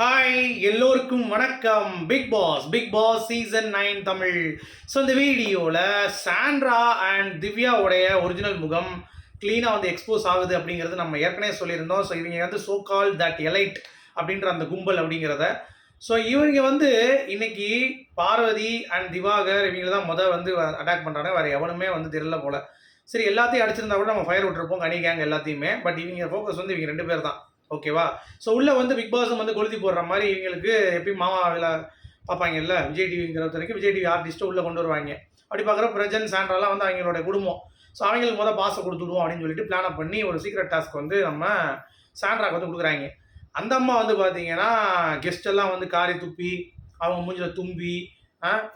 Hi எல்லோருக்கும் வணக்கம். Bigg Boss Bigg Boss season nine Tamil. So இந்த வீடியோவில் சாண்ட்ரா அண்ட் திவ்யாவுடைய ஒரிஜினல் முகம் க்ளீனாக வந்து எக்ஸ்போஸ் ஆகுது அப்படிங்கிறது நம்ம ஏற்கனவே சொல்லியிருந்தோம். ஸோ இவங்க வந்து சோ கால் தட் எலைட் அப்படின்ற அந்த கும்பல் அப்படிங்கிறத. ஸோ இவங்க வந்து இன்னைக்கு பார்வதி அண்ட் திவாகர் இவங்க தான் முதல் வந்து அட்டாக் பண்ணுறாங்க வேறு எவனுமே வந்து தெரியல போல. சரி எல்லாத்தையும் அடிச்சிருந்தா கூட நம்ம ஃபயர் விட்டுருப்போம். கனி கேங் எல்லாத்தையுமே. பட் இவங்க ஃபோக்கஸ் வந்து இவங்க ரெண்டு பேர் தான். ஓகேவா? ஸோ உள்ளே வந்து பிக் பாஸும் வந்து கொளுத்தி போடுற மாதிரி இவங்களுக்கு எப்பயும் மாமா விழா பார்ப்பாங்கல்ல விஜய் டிவிங்கிறது வரைக்கும் விஜய் டிவி ஆர்டிஸ்ட்டை உள்ளே கொண்டு வருவாங்க. அப்படி பார்க்குற பிரஜன் சாண்ட்ராலாம் வந்து அவங்களோட குடும்பம். ஸோ அவங்களுக்கு மொதல் பாசை கொடுத்துடுவோம் அப்படின்னு சொல்லிட்டு பிளான் பண்ணி ஒரு சீக்ரெட் டாஸ்க் வந்து நம்ம சாண்ட்ராக்கு வந்து கொடுக்குறாங்க. அந்த அம்மா வந்து பார்த்தீங்கன்னா கெஸ்ட் எல்லாம் வந்து காரி துப்பி அவங்க மூஞ்சில் தும்பி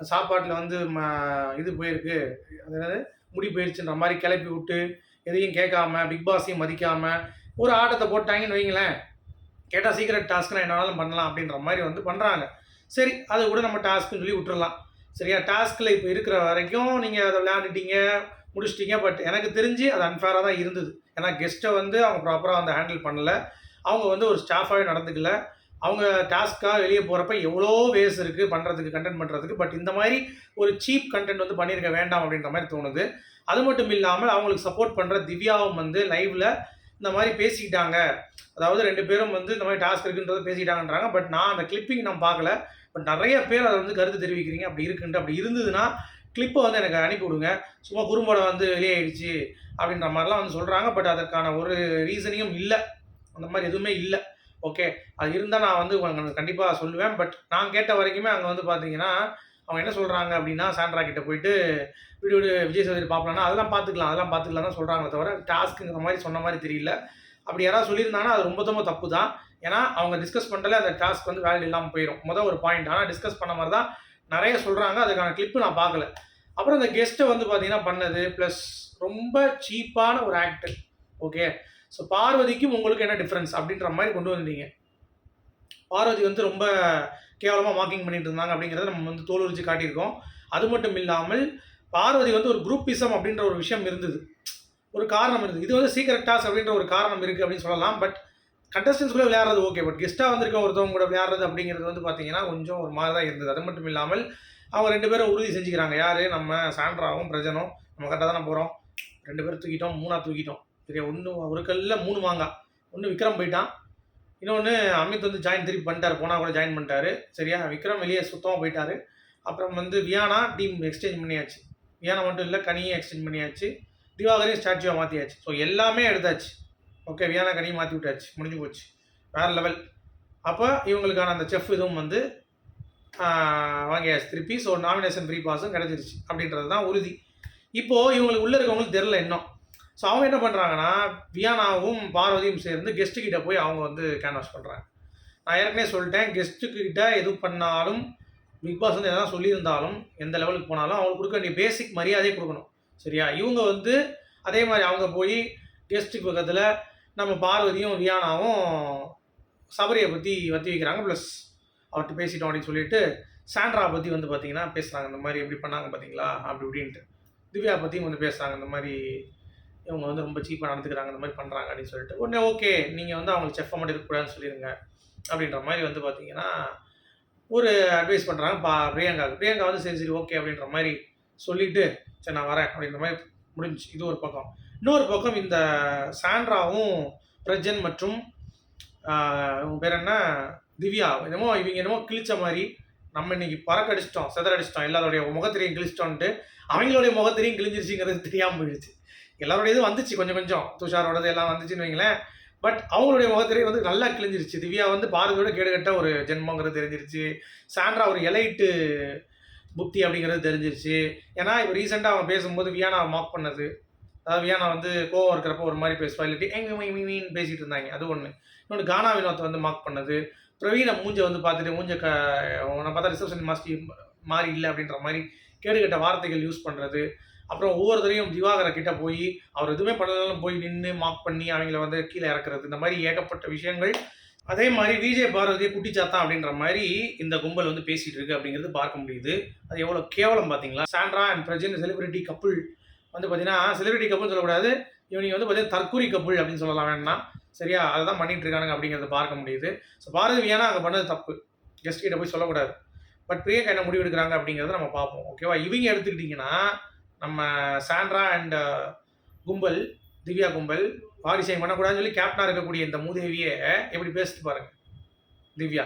சாப்பாட்டில் வந்து ம- இது போயிருக்கு. அது என்னது? முடி போயிடுச்சுன்ற மாதிரி கிளப்பி விட்டு எதையும் கேட்காம பிக் பாஸையும் மதிக்காமல் ஒரு ஆட்டத்தை போட்டாங்கன்னு வைங்களேன். கேட்டால் சீக்கிரம் டாஸ்க் என்ன என்னாலும் பண்ணலாம் அப்படின்ற மாதிரி வந்து பண்ணுறாங்க சரி அதை கூட நம்ம டாஸ்க்குன்னு சொல்லி விட்டுறலாம். சரியா? டாஸ்கில் இப்போ இருக்கிற வரைக்கும் நீங்கள் அதை விளையாண்டுட்டீங்க முடிச்சிட்டீங்க பட் எனக்கு தெரிஞ்சு அது அன்ஃபேராக தான் இருந்தது. ஏன்னா கெஸ்ட்டை வந்து அவங்க ப்ராப்பராக வந்து ஹேண்டில் பண்ணல. அவங்க வந்து ஒரு ஸ்டாஃபாகவே நடந்துக்கல. அவங்க டாஸ்க்காக வெளியே போகிறப்ப எவ்வளோ வேஸ் இருக்குது பண்ணுறதுக்கு கண்டென்ட் பண்ணுறதுக்கு பட் இந்த மாதிரி ஒரு சீப் கண்டென்ட் வந்து பண்ணியிருக்க வேண்டாம் அப்படின்ற மாதிரி தோணுது. அது மட்டும் இல்லாமல் அவங்களுக்கு சப்போர்ட் பண்ணுற திவ்யாவும் வந்து லைவில் இந்த மாதிரி பேசிக்கிட்டாங்க. அதாவது ரெண்டு பேரும் வந்து இந்த மாதிரி டாஸ்க் இருக்குன்றத பேசிக்கிட்டாங்கன்றாங்க. பட் நான் அந்த கிளிப்பிங் நான் பார்க்கல. பட் நிறைய பேர் அதை வந்து கருத்து தெரிவிக்கிறீங்க. அப்படி இருக்குன்ட்டு அப்படி இருந்ததுன்னா கிளிப்பை வந்து எனக்கு அனுப்பி விடுங்க. சும்மா குறும்படம் வந்து வெளியாயிடுச்சு அப்படின்ற மாதிரிலாம் வந்து சொல்கிறாங்க பட் அதற்கான ஒரு ரீசனையும் இல்லை. அந்த மாதிரி எதுவுமே இல்லை. ஓகே அது இருந்தால் நான் வந்து உங்களுக்கு கண்டிப்பாக சொல்லுவேன். பட் நான் கேட்ட வரைக்குமே அங்கே வந்து பார்த்தீங்கன்னா அவங்க என்ன சொல்கிறாங்க அப்படின்னா சாண்ட்ரா கிட்ட போயிட்டு வீடியோ விஜய் சேதுபதி பார்க்கலாம்னா அதெல்லாம் பார்த்துக்கலாம் அதெல்லாம் பார்த்துக்கலாம் தான் சொல்கிறாங்களே தவிர டாஸ்க்குங்கிற மாதிரி சொன்ன மாதிரி தெரியல. அப்படி யாராவது சொல்லியிருந்தாங்கன்னா அது ரொம்ப ரொம்ப தப்பு தான். ஏன்னா அவங்க டிஸ்கஸ் பண்ணல அந்த டாஸ்க் வந்து வேல்யூ இல்லாமல் போயிடும் மொதல் ஒரு பாயிண்ட் ஆனால் டிஸ்கஸ் பண்ண மாதிரி தான் நிறைய சொல்கிறாங்க அதுக்கான கிளிப்பு நான் பார்க்கல. அப்புறம் இந்த கெஸ்ட்டை வந்து பார்த்தீங்கன்னா பண்ணது ப்ளஸ் ரொம்ப சீப்பான ஒரு ஆக்டர் ஓகே ஸோ பார்வதிக்கும் உங்களுக்கு என்ன டிஃப்ரென்ஸ் அப்படின்ற மாதிரி கொண்டு வந்தீங்க பார்வதி வந்து ரொம்ப கேவலமாக மார்க்கிங் பண்ணிட்டு இருந்தாங்க அப்படிங்கிறத நம்ம வந்து தோலுரிச்சு காட்டியிருக்கோம். அது மட்டும் இல்லாமல் பார்வதி வந்து ஒரு குரூப்பிசம் அப்படின்ற ஒரு விஷயம் இருந்தது. ஒரு காரணம் இருந்தது. இது வந்து சீக்கிரட் டாஸ் அப்படின்ற ஒரு காரணம் இருக்குது அப்படின்னு சொல்லலாம். பட் கண்டஸ்டன்ஸ் கூட விளையாடுறது ஓகே பட் கெஸ்ட்டாக வந்திருக்க ஒருத்தவங்க கூட விளையாடுறது அப்படிங்கிறது வந்து பார்த்தீங்கன்னா கொஞ்சம் ஒரு மாதிரி தான் இருந்தது. அது மட்டும் இல்லாமல் அவங்க ரெண்டு பேரும் உறுதி செஞ்சுக்கிறாங்க. யார்? நம்ம சாண்ட்ராவும் பிரஜனும். நம்ம கரெக்டாக தானே போகிறோம் ரெண்டு பேரும் தூக்கிட்டோம் மூணாக தூக்கிட்டோம். சரியா? ஒன்று ஒரு கல்லில் மூணு வாங்க ஒன்று விக்ரம் போயிட்டான். இன்னொன்று அமித் வந்து ஜாயின் திருப்பி பண்ணிட்டார். போனால் கூட ஜாயின் பண்ணிட்டாரு. சரியா? விக்ரம் வெளியே சுத்தமாக போயிட்டாரு. அப்புறம் வந்து வியானா டீம் எக்ஸ்சேஞ்ச் பண்ணியாச்சு. வியானா மட்டும் இல்லை கனியும் எக்ஸ்சேஞ்ச் பண்ணியாச்சு. திவாகரையும் ஸ்டாச்சுவாக மாற்றியாச்சு ஸோ எல்லாமே எடுத்தாச்சு. ஓகே வியானா கனியும் மாற்றி விட்டாச்சு. முடிஞ்சு போச்சு. வேறு லெவல் அப்போ இவங்களுக்கான அந்த செஃப் இதுவும் வந்து வாங்கியாச்சு திருப்பி. ஸோ நாமினேஷன் ஃப்ரீ பாஸும் கிடச்சிருச்சு. அப்படின்றது தான் உறுதி. இப்போது இவங்களுக்கு உள்ளே இருக்கவங்களுக்கு தெரில இன்னும். ஸோ அவங்க என்ன பண்ணுறாங்கன்னா வியானாவும் பார்வதியும் சேர்ந்து கெஸ்ட்டு கிட்ட போய் அவங்க வந்து கேன்வாஸ் பண்ணுறாங்க நான் ஏற்கனவே சொல்லிட்டேன் கெஸ்ட்டுக்கிட்ட எது பண்ணாலும் பிக் பாஸ் வந்து எதாவது சொல்லியிருந்தாலும் எந்த லெவலுக்கு போனாலும் அவங்களுக்கு கொடுக்க வேண்டிய பேசிக் மரியாதையை கொடுக்கணும். சரியா? இவங்க வந்து அதே மாதிரி அவங்க போய் கெஸ்ட்டுக்கு பக்கத்தில் நம்ம பார்வதியும் வியானாவும் சபரியை பற்றி வத்தி வைக்கிறாங்க. ப்ளஸ் அவர்கிட்ட பேசிட்டோம் அப்படின்னு சொல்லிட்டு சாண்ட்ரா பற்றி வந்து பார்த்தீங்கன்னா பேசுகிறாங்க இந்த மாதிரி எப்படி பண்ணாங்க பார்த்தீங்களா அப்படி இப்படின்ட்டு. திவ்யா பற்றியும் வந்து பேசுகிறாங்க இந்த மாதிரி இவங்க வந்து ரொம்ப சீப்பாக நடந்துக்கிறாங்க இந்த மாதிரி பண்ணுறாங்க அப்படின்னு சொல்லிட்டு உடனே ஓகே நீங்கள் வந்து அவங்களுக்கு செஃப் மட்டும் இருக்கக்கூடாதுன்னு சொல்லிடுங்க அப்படின்ற மாதிரி வந்து பார்த்தீங்கன்னா ஒரு அட்வைஸ் பண்ணுறாங்க பா பிரியங்கா பிரியங்கா வந்து சரி சரி ஓகே அப்படின்ற மாதிரி சொல்லிட்டு சரி நான் வரேன் அப்படின்ற மாதிரி முடிஞ்சுச்சு. இது ஒரு பக்கம். இன்னொரு பக்கம் இந்த சாண்ட்ராவும் பிரஜன் மற்றும் இவங்க பேர் என்ன? திவ்யா. என்னமோ இவங்க என்னமோ கிழிச்ச மாதிரி நம்ம இன்னைக்கு பறக்கடிச்சிட்டோம் செதறடிச்சிட்டோம். எல்லாருடைய முகத்திரையும் கிழிச்சிட்டோன்ட்டு அவங்களுடைய முகத்திரையும் கிழிஞ்சிருச்சுங்கிறது தெரியாமல் போயிடுச்சு. எல்லாருடையது வந்துச்சு கொஞ்சம் கொஞ்சம். துஷாரோடது எல்லாம் வந்துச்சுன்னு வைங்களேன். பட் அவங்களுடைய முகத்திரை வந்து நல்லா கிழிஞ்சிருச்சு. திவ்யா வந்து பாரதியோட கேடுகட்ட ஒரு ஜென்மங்கிறது தெரிஞ்சிருச்சு. சாண்ட்ரா ஒரு எலைட்டு புக்தி அப்படிங்கிறது தெரிஞ்சிருச்சு. ஏன்னா இப்போ ரீசெண்டாக அவன் பேசும்போது வியானா மாக் பண்ணது. அதாவது வியானா வந்து கோவம் இருக்கிறப்ப ஒரு மாதிரி பேசுவா. இல்லாட்டி எங்க மீன் பேசிகிட்டு இருந்தாங்க. அது ஒன்று இன்னொன்று கானா வினோத்தை வந்து மாக் பண்ணது. பிரவீனை மூஞ்சை வந்து பார்த்துட்டு மூஞ்ச க உன்னை பார்த்தா ரிசப்ஷன் மாஸ்டி மாறி இல்லை அப்படின்ற மாதிரி கேடுகட்ட வார்த்தைகள் யூஸ் பண்ணுறது அப்புறம் ஒவ்வொருத்தரையும் திவாகர கிட்ட போய் அவர் எதுவுமே பண்ணலாம் போய் நின்று மாக் பண்ணி அவங்கள வந்து கீழே இறக்குறது இந்த மாதிரி ஏகப்பட்ட விஷயங்கள். அதே மாதிரி விஜய் பார்வதியை குட்டிச்சாத்தான் அப்படின்ற மாதிரி இந்த கும்பல் வந்து பேசிகிட்டு இருக்கு அப்படிங்கிறது பார்க்க முடியுது. அது எவ்வளோ கேவலம் பார்த்தீங்களா? Sandra and Prajin celebrity couple வந்து பார்த்தீங்கன்னா செலிபிரிட்டி கப்புள் சொல்லக்கூடாது. இவனிங்க வந்து பார்த்தீங்கன்னா தற்கூரி கப்புள் அப்படின்னு சொல்லலாம் வேணா சரியா? அதை தான் பண்ணிட்டு இருக்கானுங்க அப்படிங்கிறத பார்க்க முடியுது. ஸோ பாரதி வியானா அங்கே பண்ணது தப்பு. கெஸ்ட் கிட்ட போய் சொல்லக்கூடாது. பட் பிரியங்கா என்ன முடிவு எடுக்கிறாங்க அப்படிங்கிறத நம்ம பார்ப்போம். ஓகேவா இவங்க எடுத்துக்கிட்டிங்கன்னா நம்ம சாண்ட்ரா அண்ட் uh, கும்பல் திவ்யா கும்பல் வாரிசை பண்ணக்கூடாதுன்னு சொல்லி கேப்டனாக இருக்கக்கூடிய இந்த மூதேவியை எப்படி பேசிட்டு பாருங்க? திவ்யா.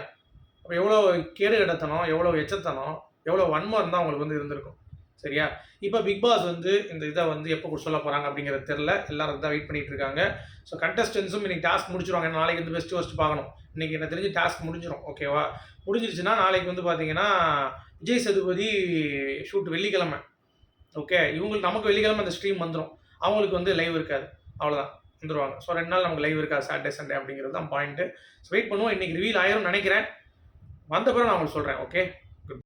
அப்போ எவ்வளோ கேடு கடத்தனம் எவ்வளோ எச்சத்தனம் எவ்வளோ வன்மம் இருந்தால் அவங்களுக்கு வந்து இருந்திருக்கும். சரியா? இப்போ பிக் பாஸ் வந்து இந்த இதை வந்து எப்போ சொல்ல போகிறாங்க அப்படிங்கிறது தெரில எல்லாரும் தான் வெயிட் பண்ணிட்டு இருக்காங்க. ஸோ கண்டஸ்டன்ஸும் இன்னைக்கு டாஸ்க் முடிச்சிருவாங்க. நாளைக்கு வந்து பெஸ்ட் ஃபஸ்ட் பார்க்கணும். இன்னைக்கு எனக்கு தெரிஞ்சு டாஸ்க் முடிஞ்சிடும் ஓகேவா முடிஞ்சிருச்சுன்னா நாளைக்கு வந்து பார்த்தீங்கன்னா விஜய் சதுபதி ஷூட் வெள்ளிக்கிழமை. ஓகே இவங்களுக்கு நமக்கு வெள்ளிக்கிழமை அந்த ஸ்ட்ரீம் வந்துடும் அவங்களுக்கு வந்து லைவ் இருக்காது. அவ்வளோதான் வந்துடுவாங்க ஸோ ரெண்டு நாள் நமக்கு லைவ் இருக்காது. சாட்டர்டே சண்டே அப்படிங்கிறது தான் பாயிண்ட்டு ஸோ வெயிட் பண்ணுவோம். இன்னைக்கு ரிவீல் ஆயிரும் நினைக்கிறேன். வந்த பிறகு நான் உங்களுக்கு சொல்கிறேன் ஓகே